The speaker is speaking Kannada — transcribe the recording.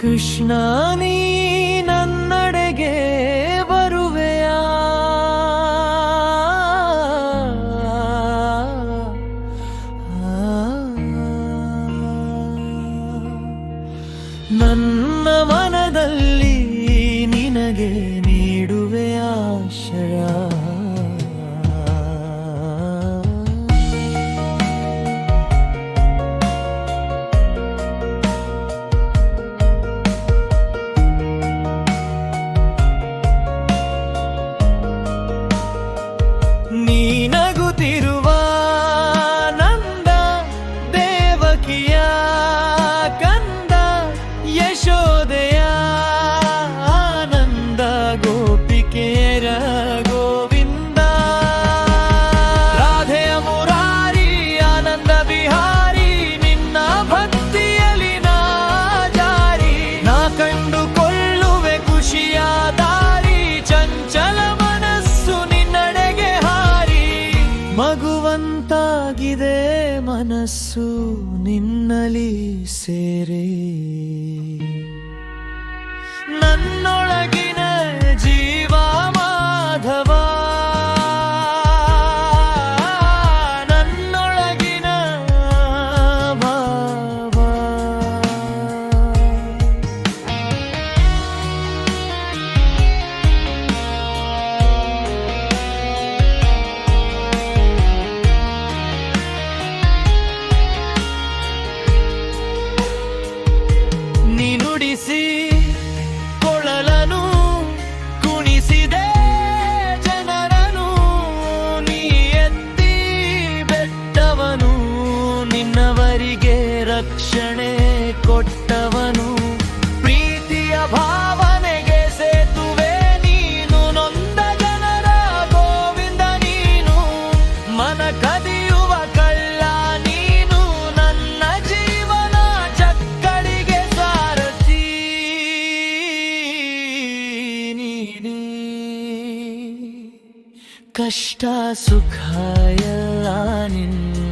कृष्णानि ಮಗುವಂತಾಗಿದೆ ಮನಸ್ಸು ನಿನ್ನಲಿ ಸೇರಿ? ನಿನ್ನವರಿಗೆ ರಕ್ಷಣೆ ಕೊಟ್ಟವನು. ಪ್ರೀತಿಯ ಭಾವನೆಗೆ ಸೇತುವೆ ನೀನು. ನೊಂದ ಜನರ ಗೋವಿಂದ ನೀನು. ಮನ ಕದಿಯುವ ಕಳ್ಳ ನೀನು. ನನ್ನ ಜೀವನ ಚಕ್ಕಡಿಗೆ ಸಾರಥಿ ನೀನೇ. ಕಷ್ಟ ಸುಖ ಎಲ್ಲ ನಿನ್ನಿಂದ